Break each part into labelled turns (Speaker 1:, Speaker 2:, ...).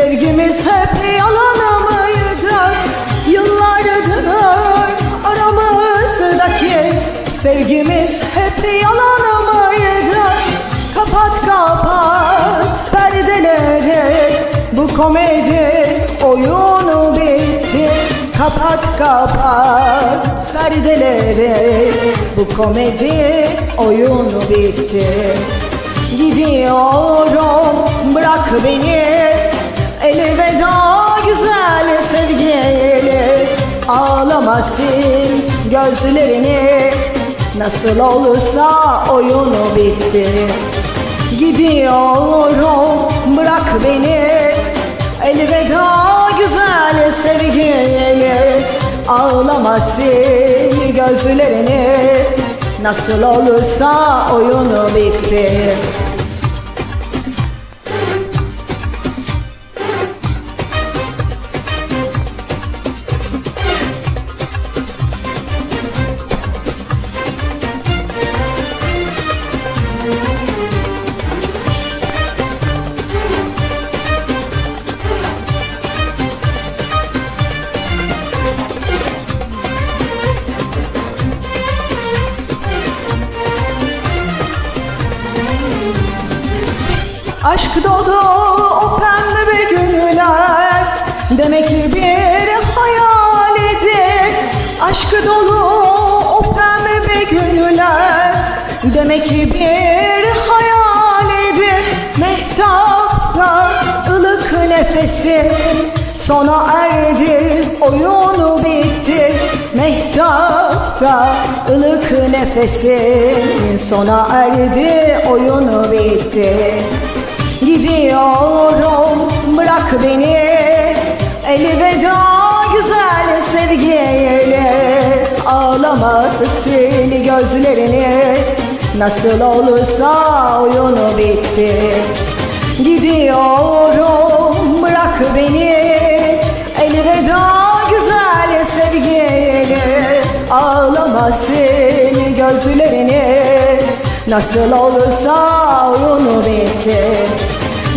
Speaker 1: Sevgimiz hep yalan mıydı? Yıllardır aramızdaki Sevgimiz hep yalan mıydı? Kapat kapat perdeleri Bu komedi oyunu bitti. Kapat kapat perdeleri Bu komedi oyunu bitti. Gidiyorum bırak beni Elveda güzel sevgili Ağlama sil gözlerini. Nasıl olursa oyunu bitti. Gidiyorum bırak beni. Elveda güzel sevgili Ağlama sil gözlerini. Nasıl olursa oyunu bitti Aşk dolu o pembe günler Demek ki bir hayal idi. Aşk dolu o pembe günler Demek ki bir hayal idi. Mehtapta ılık nefesi Sona erdi oyunu bitti. Mehtapta ılık nefesin Sona erdi oyunu bitti Gidiyorum bırak beni. Elveda güzel sevgili Ağlama sil gözlerini. Nasıl olursa oyunu bitti. Gidiyorum bırak beni. Elveda güzel sevgili Ağlama sil gözlerini Nasıl olursa oyunu bitti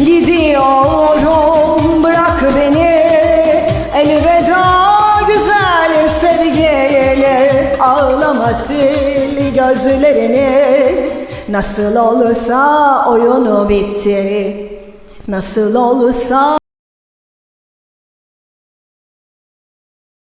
Speaker 1: Gidiyorum bırak beni. Elveda güzel sevgili. Ağlama sil gözlerini. Nasıl olursa oyunu bitti. Nasıl olursa